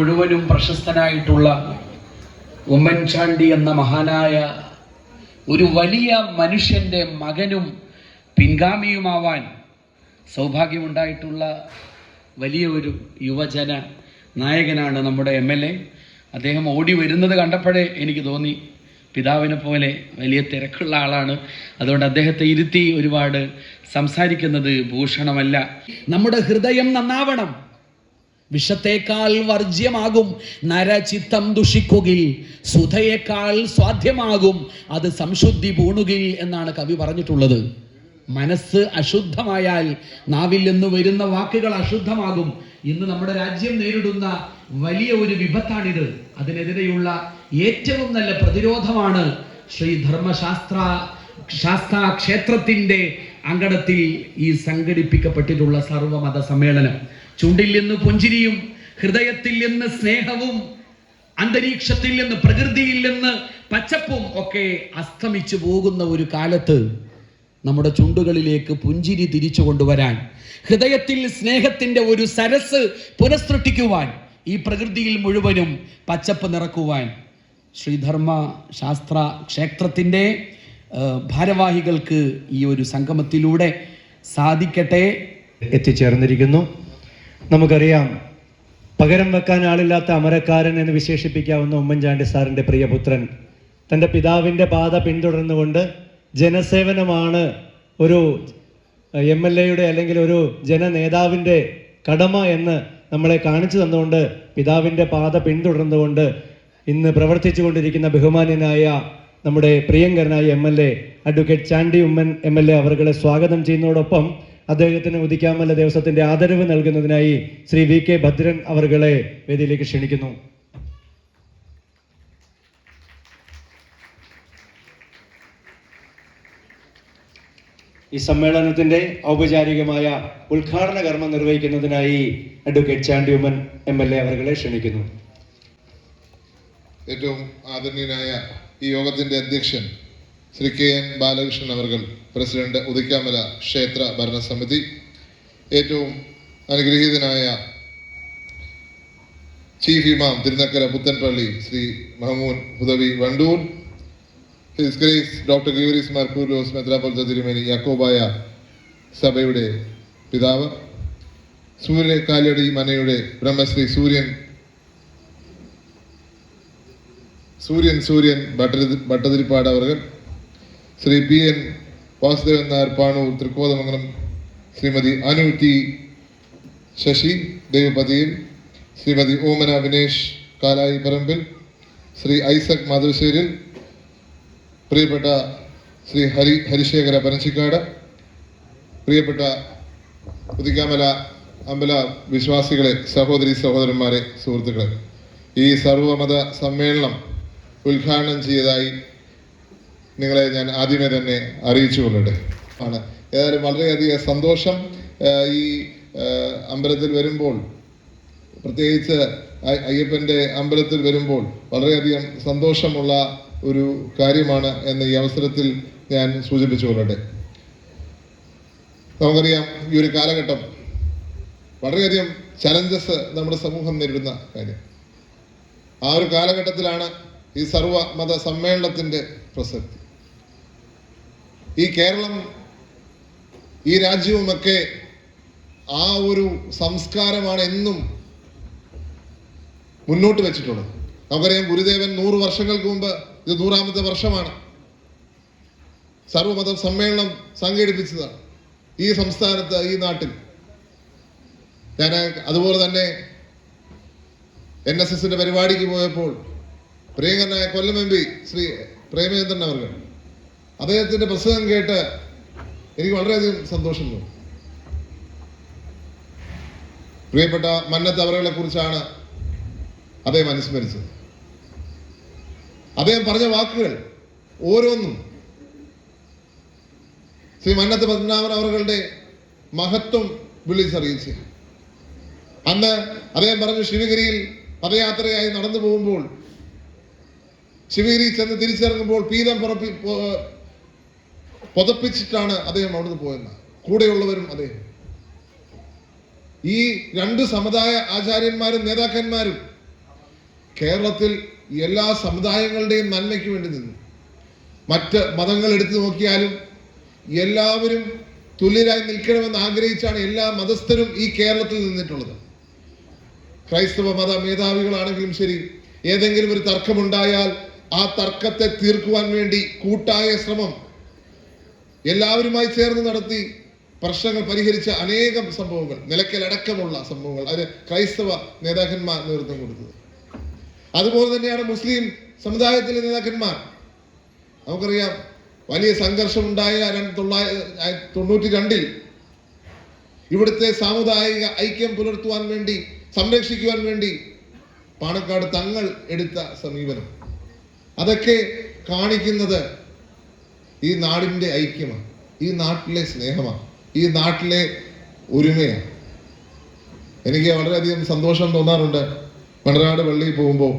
മുഴുവനും പ്രശസ്തനായിട്ടുള്ള ഉമ്മൻചാണ്ടി എന്ന മഹാനായ ഒരു വലിയ മനുഷ്യന്റെ മകനും പിൻഗാമിയുമാവാൻ സൗഭാഗ്യമുണ്ടായിട്ടുള്ള വലിയ ഒരു യുവജന നായകനാണ് നമ്മുടെ എം എൽ എ. അദ്ദേഹം ഓടി വരുന്നത് കണ്ടപ്പോഴേ എനിക്ക് തോന്നി പിതാവിനെ പോലെ വലിയ തിരക്കുള്ള ആളാണ്. അതുകൊണ്ട് അദ്ദേഹത്തെ ഇരുത്തി ഒരുപാട് സംസാരിക്കുന്നത് ഭൂഷണമല്ല. നമ്മുടെ ഹൃദയം നന്നാവണം. വിഷത്തേക്കാൾ വർജ്യമാകും നരചിത്തം ദുഷിക്കുകിൽ സുധയേക്കാൾ സ്വാധ്യമാകും അത് സംശുദ്ധി പൂണുകിൽ എന്നാണ് കവി പറഞ്ഞിട്ടുള്ളത്. മനസ്സ് അശുദ്ധമായാൽ നാവിൽ നിന്ന് വരുന്ന വാക്കുകൾ അശുദ്ധമാകും. ഇന്ന് നമ്മുടെ രാജ്യം നേരിടുന്ന വലിയ ഒരു വിപത്താണിത്. അതിനെതിരെയുള്ള ഏറ്റവും നല്ല പ്രതിരോധമാണ് ശ്രീ ധർമ്മശാസ്ത്ര ശാസ്ത്ര ക്ഷേത്രത്തിന്റെ അങ്കണത്തിൽ ഈ സംഘടിപ്പിക്കപ്പെട്ടിട്ടുള്ള സർവമത സമ്മേളനം. ചുണ്ടിൽ നിന്ന് പുഞ്ചിരിയും ഹൃദയത്തിൽ നിന്ന് സ്നേഹവും അന്തരീക്ഷത്തിൽ നിന്ന് പ്രകൃതിയിൽ നിന്ന് പച്ചപ്പും ഒക്കെ അസ്തമിച്ചു പോകുന്ന ഒരു കാലത്ത് നമ്മുടെ ചുണ്ടുകളിലേക്ക് പുഞ്ചിരി തിരിച്ചു കൊണ്ടുവരാൻ ഹൃദയത്തിൽ സ്നേഹത്തിന്റെ ഒരു സരസ് പുനഃസൃഷ്ടിക്കുവാൻ ഈ പ്രകൃതിയിൽ മുഴുവനും പച്ചപ്പ് നിറക്കുവാൻ ശ്രീധർമ്മ ശാസ്ത്ര ക്ഷേത്രത്തിന്റെ ഭാരവാഹികൾക്ക് ഈ ഒരു സംഗമത്തിലൂടെ സാധിക്കട്ടെ. എത്തിച്ചേർന്നിരിക്കുന്നു. നമുക്കറിയാം പകരം വെക്കാൻ ആളില്ലാത്ത അമരക്കാരൻ എന്ന് വിശേഷിപ്പിക്കാവുന്ന ഉമ്മൻചാണ്ടി സാറിന്റെ പ്രിയപുത്രൻ തന്റെ പിതാവിന്റെ പാത പിന്തുടർന്നുകൊണ്ട് ജനസേവനമാണ് ഒരു എം എൽ എയുടെ അല്ലെങ്കിൽ ഒരു ജനനേതാവിന്റെ കടമ എന്ന് നമ്മളെ കാണിച്ചു തന്നുകൊണ്ട് പിതാവിന്റെ പാത പിന്തുടർന്നുകൊണ്ട് ഇന്ന് പ്രവർത്തിച്ചു കൊണ്ടിരിക്കുന്ന ബഹുമാന്യനായ നമ്മുടെ പ്രിയങ്കരനായ M L A advocate Chandy Oommen M L A അവർകളെ സ്വാഗതം ചെയ്യുന്നതോടൊപ്പം അദ്ദേഹത്തിന് ഉദിക്കാമല്ല ദിവസത്തിന്റെ ആദരവ് നൽകുന്നതിനായി ശ്രീ വി കെ ഭദ്രൻ അവർകളെ വേദിയിലേക്ക് ക്ഷണിക്കുന്നു. ഈ സമ്മേളനത്തിന്റെ ഔപചാരികമായ ഉദ്ഘാടന കർമ്മം നിർവഹിക്കുന്നതിനായി അഡ്വക്കേറ്റ് ചാണ്ടിയുമൻ എം എൽ എ അവർകളെ ക്ഷണിക്കുന്നു. ഏറ്റവും ആദരണീയനായ ഈ യോഗത്തിന്റെ അധ്യക്ഷൻ ശ്രീ കെ എൻ ബാലകൃഷ്ണൻ അവർ പ്രസിഡന്റ് ഉദിക്കാമല ക്ഷേത്ര ഭരണസമിതി. ഏറ്റവും അനുഗ്രഹീതനായ ചീഫ് ഇമാം തിരുനക്കര പുത്തൻപള്ളി ശ്രീ മഹമൂദ് ഹുദവി വണ്ടൂർ ഹിസ് ഡോക്ടർ ഗീവരീസ് മാർക്കൂലോസ് മെത്രാപൊലിത്ത തിരുമേനി യാക്കോബായ സഭയുടെ പിതാവ് സൂര്യ കാലടി മനയുടെ ബ്രഹ്മശ്രീ സൂര്യൻ സൂര്യൻ സൂര്യൻ ഭട്ടതി ഭട്ടതിരിപ്പാട് അവർ Shri P N Vasudevan Nair Panoor Thrikkothamangalam Shrimati Anu T Sasi ദേവപതിയിൽ Shrimati Omana Vinesh Kalayi പറമ്പിൽ ശ്രീ ഐസക് മാധവശ്ശേരിൽ പ്രിയപ്പെട്ട ശ്രീ ഹരി ഹരിശേഖര പനച്ചിക്കാട് പ്രിയപ്പെട്ട പുതിക്കാമല അമ്പല വിശ്വാസികളെ സഹോദരി സഹോദരന്മാരെ സുഹൃത്തുക്കളെ ഈ സർവമത സമ്മേളനം ഉദ്ഘാടനം ചെയ്തതായി നിങ്ങളെ ഞാൻ ആദ്യമേ തന്നെ അറിയിച്ചു കൊള്ളട്ടെ. ആണ്. ഏതായാലും വളരെയധികം സന്തോഷം ഈ അമ്പലത്തിൽ വരുമ്പോൾ പ്രത്യേകിച്ച് അയ്യപ്പന്റെ അമ്പലത്തിൽ വരുമ്പോൾ വളരെയധികം സന്തോഷമുള്ള ഒരു കാര്യമാണ് എന്ന് ഈ അവസരത്തിൽ ഞാൻ സൂചിപ്പിച്ചു കൊള്ളട്ടെ. നമുക്കറിയാം ഈ ഒരു കാലഘട്ടം വളരെയധികം ചലഞ്ചസ് നമ്മുടെ സമൂഹം നേരിടുന്ന കാര്യം. ആ ഒരു കാലഘട്ടത്തിലാണ് ഈ സർവ മത സമ്മേളനത്തിന്റെ പ്രസക്തി. ഈ കേരളം ഈ രാജ്യവുമൊക്കെ ആ ഒരു സംസ്കാരമാണ് എന്നും മുന്നോട്ട് വെച്ചിട്ടുള്ളത്. നമുക്കറിയാം ഗുരുദേവൻ നൂറ് വർഷങ്ങൾക്ക് മുമ്പ് ഇത് നൂറാമത്തെ വർഷമാണ്. സർവമത സമ്മേളനം സംഘടിപ്പിച്ചതാണ് ഈ സംസ്ഥാനത്ത് ഈ നാട്ടിൽ. ഞാൻ അതുപോലെ തന്നെ എൻ എസ് എസിന്റെ പരിപാടിക്ക് പോയപ്പോൾ പ്രിയങ്കരനായ കൊല്ലം എം പി ശ്രീ പ്രേമചന്ദ്രൻ അവർ അദ്ദേഹത്തിന്റെ പ്രസംഗം കേട്ട് എനിക്ക് വളരെയധികം സന്തോഷം തോന്നി പ്രിയപ്പെട്ട മന്നത്ത് അവറുകളെ കുറിച്ചാണ് അദ്ദേഹം അനുസ്മരിച്ചത്. അദ്ദേഹം പറഞ്ഞ വാക്കുകൾ ഓരോന്നും ശ്രീ മന്നത്ത് പത്മനാഭൻ അവറുകളുടെ മഹത്വം വിളിച്ചറിയിച്ചു. അന്ന് അദ്ദേഹം പറഞ്ഞു ശിവഗിരിയിൽ പദയാത്രയായി നടന്നു പോകുമ്പോൾ ശിവഗിരി ചെന്ന് തിരിച്ചിറങ്ങുമ്പോൾ പീതം പുറപ്പി പുതപ്പിച്ചിട്ടാണ് അദ്ദേഹം അവിടുന്ന് പോയെന്ന്. കൂടെയുള്ളവരും അദ്ദേഹം ഈ രണ്ട് സമുദായ ആചാര്യന്മാരും നേതാക്കന്മാരും കേരളത്തിൽ എല്ലാ സമുദായങ്ങളുടെയും നന്മയ്ക്ക് വേണ്ടി നിന്നു. മറ്റ് മതങ്ങൾ എടുത്തു നോക്കിയാലും എല്ലാവരും തുല്യരായി നിൽക്കണമെന്ന് ആഗ്രഹിച്ചാണ് എല്ലാ മതസ്ഥരും ഈ കേരളത്തിൽ നിന്നിട്ടുള്ളത്. ക്രൈസ്തവ മത മേധാവികളാണെങ്കിലും ശരി ഏതെങ്കിലും ഒരു തർക്കമുണ്ടായാൽ ആ തർക്കത്തെ തീർക്കുവാൻ വേണ്ടി കൂട്ടായ ശ്രമം എല്ലാവരുമായി ചേർന്ന് നടത്തി പ്രശ്നങ്ങൾ പരിഹരിച്ച അനേകം സംഭവങ്ങൾ നിലയ്ക്കലടക്കമുള്ള സംഭവങ്ങൾ. അതിന് ക്രൈസ്തവ നേതാക്കന്മാർ നേതൃത്വം കൊടുത്തത്. അതുപോലെ തന്നെയാണ് മുസ്ലിം സമുദായത്തിലെ നേതാക്കന്മാർ. നമുക്കറിയാം വലിയ സംഘർഷം ഉണ്ടായ തൊള്ളായിരത്തി തൊണ്ണൂറ്റി രണ്ടിൽ ഇവിടുത്തെ സാമുദായിക ഐക്യം പുലർത്തുവാൻ വേണ്ടി സംരക്ഷിക്കുവാൻ വേണ്ടി പാണക്കാട് തങ്ങൾ എടുത്ത സമീപനം. അതൊക്കെ കാണിക്കുന്നത് ഈ നാടിന്റെ ഐക്യമാണ് ഈ നാട്ടിലെ സ്നേഹമാണ് ഈ നാട്ടിലെ ഒരുമയാണ്. എനിക്ക് വളരെയധികം സന്തോഷം തോന്നാറുണ്ട് വടനാട് പള്ളിയിൽ പോകുമ്പോൾ.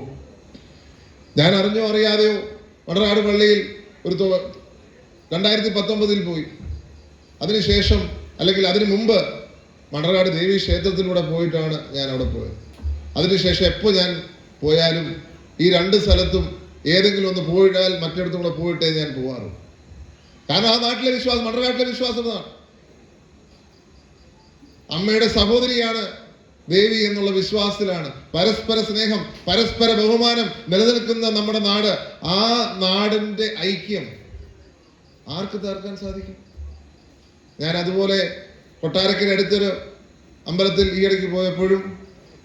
ഞാൻ അറിഞ്ഞോ അറിയാതെയോ വടനാട് പള്ളിയിൽ ഒരു രണ്ടായിരത്തി പത്തൊമ്പതിൽ പോയി. അതിനുശേഷം അല്ലെങ്കിൽ അതിനു മുമ്പ് മണറാട് ദേവി ക്ഷേത്രത്തിലൂടെ പോയിട്ടാണ് ഞാൻ അവിടെ പോയത്. അതിനുശേഷം എപ്പോൾ ഞാൻ പോയാലും ഈ രണ്ട് സ്ഥലത്തും ഏതെങ്കിലും ഒന്ന് പോയിട്ടാൽ മറ്റിടത്തും കൂടെ പോയിട്ടേ ഞാൻ പോകാറുള്ളൂ കാരണം ആ നാട്ടിലെ വിശ്വാസം മണർകാട്ടിലെ വിശ്വാസം അതാണ്. അമ്മയുടെ സഹോദരിയാണ് ദേവി എന്നുള്ള വിശ്വാസത്തിലാണ്. പരസ്പര സ്നേഹം പരസ്പര ബഹുമാനം നിലനിൽക്കുന്ന നമ്മുടെ നാട് ആ നാടിന്റെ ഐക്യം ആർക്ക് തീർക്കാൻ സാധിക്കും? ഞാൻ അതുപോലെ കൊട്ടാരക്കര അടുത്തൊരു അമ്പലത്തിൽ ഈയിടയ്ക്ക് പോയപ്പോഴും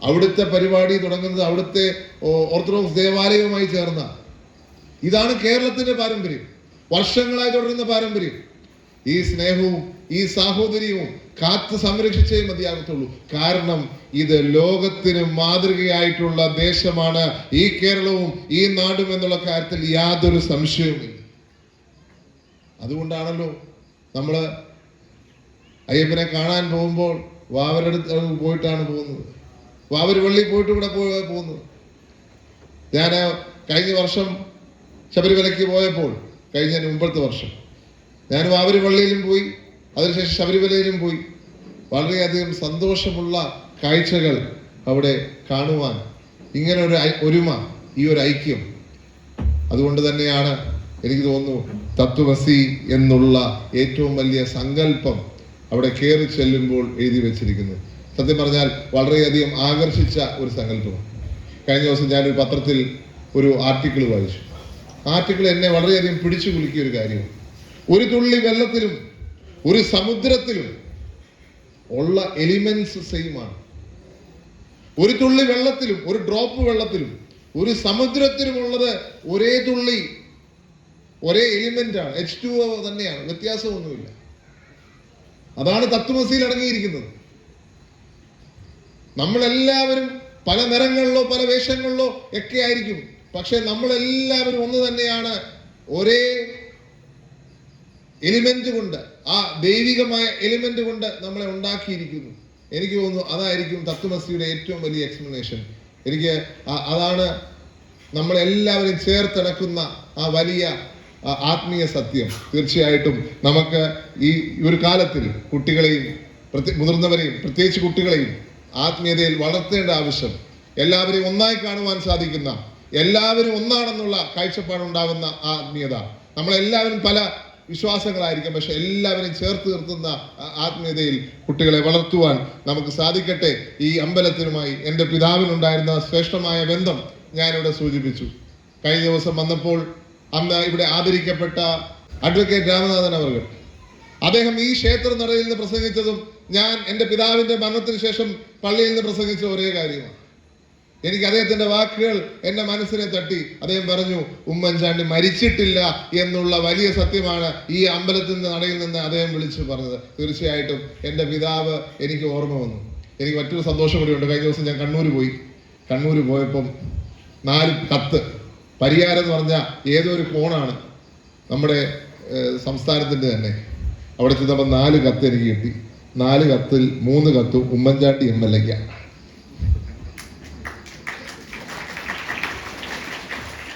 അവിടുത്തെ പരിപാടി തുടങ്ങുന്നത് അവിടുത്തെ ഓർത്തഡോക്സ് ദേവാലയവുമായി ചേർന്ന. ഇതാണ് കേരളത്തിന്റെ പാരമ്പര്യം. വർഷങ്ങളായി തുടരുന്ന പാരമ്പര്യം. ഈ സ്നേഹവും ഈ സാഹോദര്യവും കാത്ത് സംരക്ഷിച്ചേ മതിയാകത്തുള്ളൂ. കാരണം ഇത് ലോകത്തിന് മാതൃകയായിട്ടുള്ള ദേശമാണ്. ഈ കേരളവും ഈ നാടും എന്നുള്ള കാര്യത്തിൽ യാതൊരു സംശയവുമില്ല. അതുകൊണ്ടാണല്ലോ നമ്മൾ അയ്യപ്പനെ കാണാൻ പോകുമ്പോൾ വാവരടുത്ത് പോയിട്ടാണ് പോകുന്നത്. വാവർ പള്ളി പോയിട്ട് ഇവിടെ പോകുന്നത്. ഞാൻ കഴിഞ്ഞ വർഷം ശബരിമലയ്ക്ക് പോയപ്പോൾ കഴിഞ്ഞ മുമ്പത്തെ വർഷം. ഞാൻ ആവരി പള്ളിയിലും പോയി അതിനുശേഷം ശബരിമലയിലും പോയി. വളരെയധികം സന്തോഷമുള്ള കാഴ്ചകൾ അവിടെ കാണുവാൻ ഇങ്ങനെ ഒരു ഒരുമ ഈ ഒരു ഐക്യം. അതുകൊണ്ട് തന്നെയാണ് എനിക്ക് തോന്നുന്നു തത്വസി എന്നുള്ള ഏറ്റവും വലിയ സങ്കല്പം അവിടെ കയറി ചെല്ലുമ്പോൾ എഴുതി വെച്ചിരിക്കുന്നത്. സത്യം പറഞ്ഞാൽ വളരെയധികം ആകർഷിച്ച ഒരു സങ്കല്പമാണ്. കഴിഞ്ഞ ദിവസം ഞാനൊരു പത്രത്തിൽ ഒരു ആർട്ടിക്കിൾ വായിച്ചു. ആർട്ടിക്കിൾ എന്നെ വളരെയധികം പിടിച്ചു കുലുക്കിയ ഒരു കാര്യമാണ്. ഒരു തുള്ളി വെള്ളത്തിലും ഒരു സമുദ്രത്തിലും ഉള്ള എലിമെന്റ്സ് സെയിം ആണ് ഒരു തുള്ളി വെള്ളത്തിലും ഒരു ഡ്രോപ്പ് വെള്ളത്തിലും ഒരു സമുദ്രത്തിലുമുള്ളത് ഒരേ തുള്ളി ഒരേ എലിമെന്റ് ആണ് എച്ച് ടു തന്നെയാണ്. വ്യത്യാസമൊന്നുമില്ല. അതാണ് തത്വമസിയിൽ അടങ്ങിയിരിക്കുന്നത്. നമ്മളെല്ലാവരും പല നിറങ്ങളിലോ പല വേഷങ്ങളിലോ ഒക്കെ ആയിരിക്കും പക്ഷെ നമ്മളെല്ലാവരും ഒന്ന് തന്നെയാണ് ഒരേ എലിമെന്റ് കൊണ്ട് ആ ദൈവികമായ എലിമെന്റ് കൊണ്ട് നമ്മളെ ഉണ്ടാക്കിയിരിക്കുന്നു. എനിക്ക് തോന്നുന്നു അതായിരിക്കും തത്വമസിയുടെ ഏറ്റവും വലിയ എക്സ്പ്ലനേഷൻ എനിക്ക് അതാണ് നമ്മളെല്ലാവരും ചേർത്തിണക്കുന്ന ആ വലിയ ആത്മീയ സത്യം. തീർച്ചയായിട്ടും നമുക്ക് ഈ ഒരു കാലത്തിൽ കുട്ടികളെയും മുതിർന്നവരെയും പ്രത്യേകിച്ച് കുട്ടികളെയും ആത്മീയതയിൽ വളർത്തേണ്ട ആവശ്യം എല്ലാവരെയും ഒന്നായി കാണുവാൻ സാധിക്കുന്ന എല്ലാവരും ഒന്നാണെന്നുള്ള കാഴ്ചപ്പാടുണ്ടാകുന്ന ആ ആത്മീയത. നമ്മളെല്ലാവരും പല വിശ്വാസങ്ങളായിരിക്കും പക്ഷെ എല്ലാവരും ചേർത്ത് നിർത്തുന്ന ആത്മീയതയിൽ കുട്ടികളെ വളർത്തുവാൻ നമുക്ക് സാധിക്കട്ടെ. ഈ അമ്പലത്തിനുമായി എന്റെ പിതാവിനുണ്ടായിരുന്ന ശ്രേഷ്ഠമായ ബന്ധം ഞാനിവിടെ സൂചിപ്പിച്ചു. കഴിഞ്ഞ ദിവസം വന്നപ്പോൾ അന്ന് ഇവിടെ ആദരിക്കപ്പെട്ട അഡ്വക്കേറ്റ് രാമനാഥൻ അവർ അദ്ദേഹം ഈ ക്ഷേത്ര നടയിൽ നിന്ന് പ്രസംഗിച്ചതും ഞാൻ എന്റെ പിതാവിന്റെ മരണത്തിന് ശേഷം പള്ളിയിൽ നിന്ന് പ്രസംഗിച്ച ഒരേ കാര്യമാണ്. എനിക്ക് അദ്ദേഹത്തിന്റെ വാക്കുകൾ എന്റെ മനസ്സിനെ തട്ടി. അദ്ദേഹം പറഞ്ഞു ഉമ്മൻചാണ്ടി മരിച്ചിട്ടില്ല എന്നുള്ള വലിയ സത്യമാണ് ഈ അമ്പലത്തിൽ നിന്ന് നടയിൽ നിന്ന് അദ്ദേഹം വിളിച്ചു പറഞ്ഞത്. തീർച്ചയായിട്ടും എന്റെ പിതാവ് എനിക്ക് ഓർമ്മ വന്നു. എനിക്ക് മറ്റൊരു സന്തോഷം കൂടിയുണ്ട് കഴിഞ്ഞ ദിവസം ഞാൻ കണ്ണൂർ പോയി. കണ്ണൂർ പോയപ്പം നാല് കത്ത്. പരിഹാരം എന്ന് പറഞ്ഞ ഏതോ ഒരു കോണാണ് നമ്മുടെ സംസ്ഥാനത്തിന്റെ തന്നെ. അവിടെ ചെന്നപ്പോൾ നാല് കത്ത് എനിക്ക് കിട്ടി. നാല് കത്തിൽ മൂന്ന് കത്തും ഉമ്മൻചാണ്ടി എം എൽ എക്കാണ്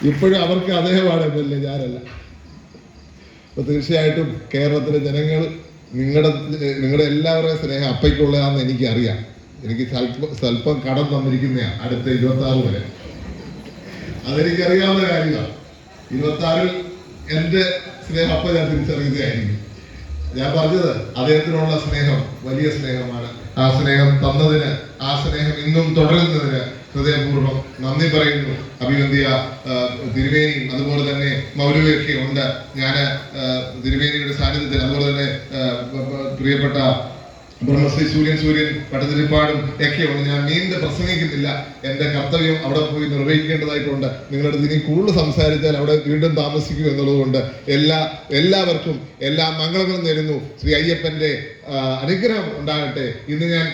ഇപ്പോഴും അവർക്ക് അദ്ദേഹമാണ് എം എൽ എ ഞാനല്ല. അപ്പൊ തീർച്ചയായിട്ടും കേരളത്തിലെ ജനങ്ങൾ നിങ്ങളുടെ നിങ്ങളുടെ എല്ലാവരുടെയും സ്നേഹം അപ്പയ്ക്കുള്ളതാണെന്ന് എനിക്കറിയാം. എനിക്ക് സ്വല്പം കടം തന്നിരിക്കുന്നതാണ് അടുത്ത ഇരുപത്തി ആറ് വരെ. അതെനിക്കറിയാവുന്ന കാര്യമാണ് ഇരുപത്തി ആറിൽ എന്റെ സ്നേഹം അപ്പ ഞാൻ തിരിച്ചറിയുകയായിരിക്കും. ഞാൻ പറഞ്ഞത് അദ്ദേഹത്തിനുള്ള സ്നേഹം വലിയ സ്നേഹമാണ്. ആ സ്നേഹം തന്നതിന് ആ സ്നേഹം ഇന്നും തുടരുന്നതിന് ഹൃദയപൂർവം നന്ദി പറയുന്നു. അഭിവന്ധ്യ തിരുവേനിയും അതുപോലെ തന്നെ മൗലവിയൊക്കെ ഉണ്ട്. ഞാൻ തിരുവേനിയുടെ സാന്നിധ്യത്തിൽ അതുപോലെ തന്നെ പ്രിയപ്പെട്ട ബ്രഹ്മശ്രീ സൂര്യൻ സൂര്യൻ പട്ടതിരിപ്പാടും ഒക്കെയുണ്ട് ഞാൻ നീണ്ട് പ്രസംഗിക്കുന്നില്ല. എന്റെ കർത്തവ്യം അവിടെ പോയി നിർവഹിക്കേണ്ടതായിട്ടുണ്ട്. നിങ്ങളുടെ ഇനി കൂടുതൽ സംസാരിച്ചാൽ അവിടെ വീണ്ടും താമസിക്കും എന്നുള്ളതുകൊണ്ട് എല്ലാ എല്ലാവർക്കും എല്ലാ മംഗളങ്ങളും നേരുന്നു. ശ്രീ അയ്യപ്പന്റെ അനുഗ്രഹം ഉണ്ടാകട്ടെ. ഇന്ന് ഞാൻ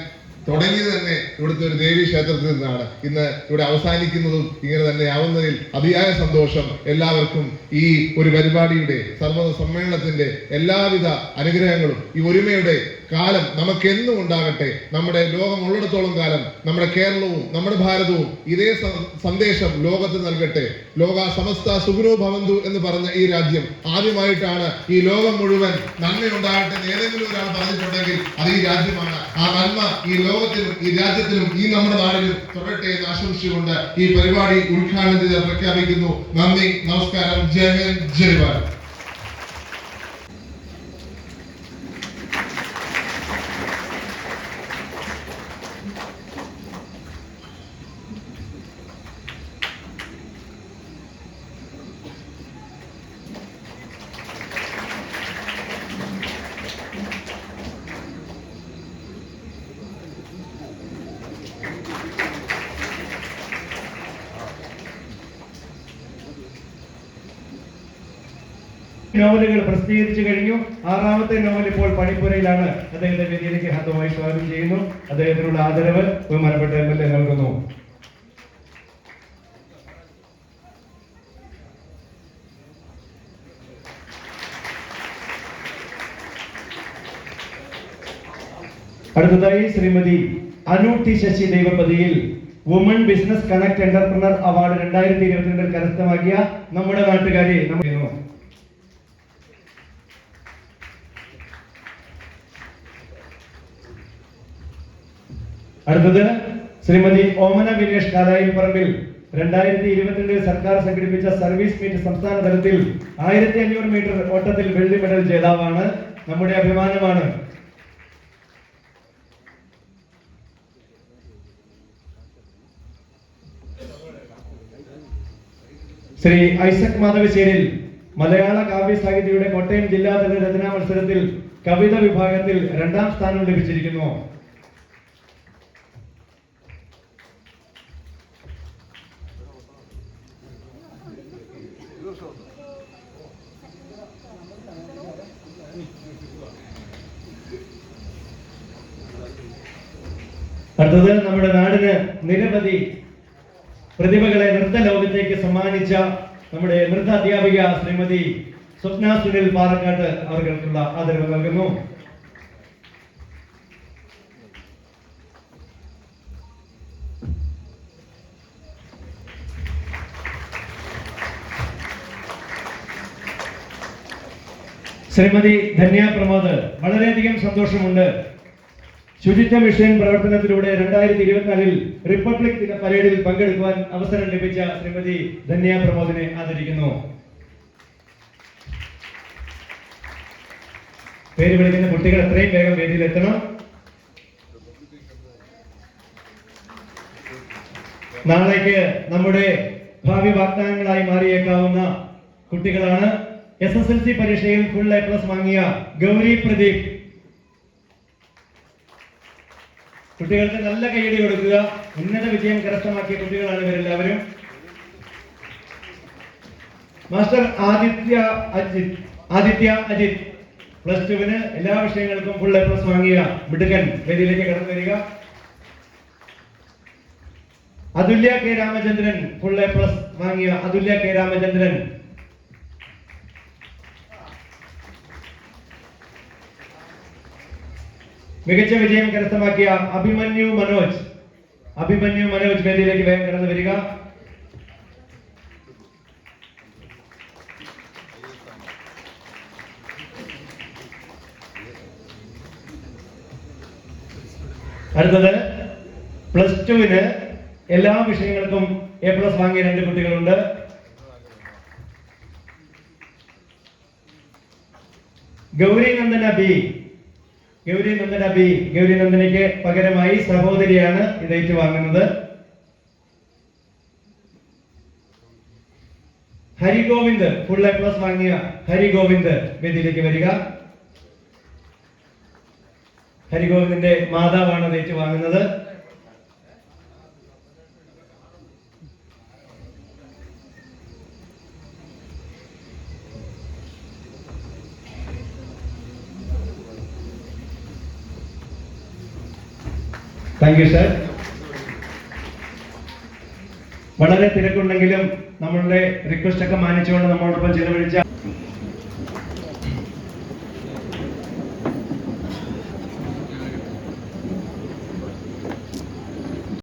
തുടങ്ങിയത് തന്നെ ഇവിടുത്തെ ഒരു ദേവി ക്ഷേത്രത്തിൽ നിന്നാണ്. ഇന്ന് ഇവിടെ അവസാനിക്കുന്നതും ഇങ്ങനെ തന്നെ ആവുന്നതിൽ അതിയായ സന്തോഷം എല്ലാവർക്കും ഈ ഒരു പരിപാടിയുടെ സർവ സമ്മേളനത്തിന്റെ എല്ലാവിധ അനുഗ്രഹങ്ങളും ഈ ഒരുമയുടെ കാലം നമുക്ക് എന്നും ഉണ്ടാകട്ടെ. നമ്മുടെ ലോകം ഉള്ളിടത്തോളം കാലം നമ്മുടെ കേരളവും നമ്മുടെ ഭാരതവും ഇതേ സന്ദേശം ലോകത്ത് നൽകട്ടെ. ലോക സമസ്ത സുഖനോ ഭവന്തു എന്ന് പറഞ്ഞ ഈ രാജ്യം ആദ്യമായിട്ടാണ് ഈ ലോകം മുഴുവൻ നന്മയുണ്ടാകട്ടെ എന്ന് ഏതെങ്കിലും ഒരാൾ പറഞ്ഞിട്ടുണ്ടെങ്കിൽ അത് ഈ രാജ്യമാണ്. ആ നന്മ ഈ ലോകത്തിലും ഈ രാജ്യത്തിലും ഈ നമ്മുടെ നാടിലും തുടരട്ടെ എന്ന് ആശംസിച്ചുകൊണ്ട് ഈ പരിപാടി ഉദ്ഘാടനം ചെയ്ത് പ്രഖ്യാപിക്കുന്നു. നന്ദി നമസ്കാരം. ജയ് ഹിന്ദ് ജയ് ഭാരത്. നോവലുകൾ പ്രസിദ്ധീകരിച്ചു കഴിഞ്ഞു. ആറാമത്തെ നോവൽ ഇപ്പോൾ പണിപ്പുരയിലാണ്. അദ്ദേഹത്തെ വേദിയിലേക്ക് ഹതമായി സ്വാഗതം ചെയ്യുന്നു. അദ്ദേഹത്തിനുള്ള ആദരവ് ബഹുമാനപ്പെട്ട എം എൽ എ നൽകുന്നു. അടുത്തതായി Shrimati Anu T Sasi ദൈവപതിയിൽ woman business connect entrepreneur award രണ്ടായിരത്തി ഇരുപത്തിരണ്ടിൽ കരസ്ഥമാക്കിയ നമ്മുടെ നാട്ടുകാരി നമ്മൾ അടുത്തത് ശ്രീമതി ഓമന വിനേഷ് കാലായിൽ പറമ്പിൽ രണ്ടായിരത്തി ഇരുപത്തിരണ്ടിൽ സർക്കാർ സംഘടിപ്പിച്ച സർവീസ് മീറ്റ് സംസ്ഥാന തലത്തിൽ ആയിരത്തി അഞ്ഞൂറ് മീറ്റർ ഓട്ടത്തിൽ വെള്ളി മെഡൽ ജേതാവാണ് നമ്മുടെ അഭിമാനമാണ്. ശ്രീ ഐസക് മാധവശ്ശേരിൽ മലയാള കാവ്യ സാഹിത്യയുടെ കോട്ടയം ജില്ലാതല രചനാ മത്സരത്തിൽ കവിത വിഭാഗത്തിൽ രണ്ടാം സ്ഥാനം ലഭിച്ചിരിക്കുന്നു. അടുത്തത് നമ്മുടെ നാടിന് നിരവധി പ്രതിഭകളെ നൃത്ത ലോകത്തേക്ക് സമ്മാനിച്ച നമ്മുടെ നൃത്ത അധ്യാപിക ശ്രീമതി സ്വപ്ന സുനിൽ പാറക്കാട്ട് അവർക്കുള്ള ആദരവ് നൽകുന്നു. ശ്രീമതി ധന്യ പ്രമോദ് വളരെയധികം സന്തോഷമുണ്ട്. ശുചിത്വ മിഷൻ പ്രവർത്തനത്തിലൂടെ രണ്ടായിരത്തി ഇരുപത്തിനാലിൽ റിപ്പബ്ലിക് ദിന പരേഡിൽ പങ്കെടുക്കുവാൻ അവസരം ലഭിച്ച ശ്രീമതി ധന്യ പ്രമോദിനെ ആദരിക്കുന്നു. പേര് വിളിക്കുന്ന കുട്ടികൾ എത്രയും വേഗം വേദിയിൽ എത്തണം നാളേക്ക് നമ്മുടെ ഭാവി വാഗ്ദാനങ്ങളായി മാറിയേക്കാവുന്ന കുട്ടികളാണ്. എസ് എസ് എൽ സി പരീക്ഷയിൽ ഫുൾ എ പ്ലസ് വാങ്ങിയ ഗൗരി പ്രദീപ് കുട്ടികൾക്ക് നല്ല കൈയടി കൊടുക്കുക. ഉന്നത വിജയം കരസ്ഥമാക്കിയ കുട്ടികളാണ് ഇവരെല്ലാവരും. മാസ്റ്റർ ആദിത്യ അജിത് ആദിത്യ അജിത് പ്ലസ് ടുവിന് എല്ലാ വിഷയങ്ങൾക്കും ഫുൾ എ പ്ലസ് വാങ്ങിയ മിടുക്കൻ വേദിയിലേക്ക് കടന്നു വരിക. Athulya K Ramachandran full A plus വാങ്ങിയ അതുല്യ കെ രാമചന്ദ്രൻ മികച്ച വിജയം കരസ്ഥമാക്കിയ അഭിമന്യു മനോജ്. അഭിമന്യു മനോജ് വേദിയിലേക്ക് വേഗം കടന്നു വരിക. അടുത്തത് പ്ലസ് ടുവിന് എല്ലാ വിഷയങ്ങൾക്കും എ പ്ലസ് വാങ്ങിയ രണ്ട് കുട്ടികളുണ്ട്. ഗൗരി നന്ദന ബി ഗൗരി നന്ദന ബി ഗൗരി നന്ദനയ്ക്ക് പകരമായി സഹോദരിയാണ് ഇത് ഏറ്റുവാങ്ങുന്നത്. ഹരിഗോവിന്ദ് ഫുൾ എ പ്ലസ് വാങ്ങിയ ഹരിഗോവിന്ദ് വേദിയിലേക്ക് വരിക. ഹരിഗോവിന്ദിന്റെ മാതാവാണ് ഇത് ഏറ്റുവാങ്ങുന്നത്. Thank you sir. വളരെ തിരക്കുണ്ടെങ്കിലും നമ്മളുടെ റിക്വസ്റ്റ് ഒക്കെ മാനിച്ചുകൊണ്ട് നമ്മളോടൊപ്പം ചെലവഴിച്ച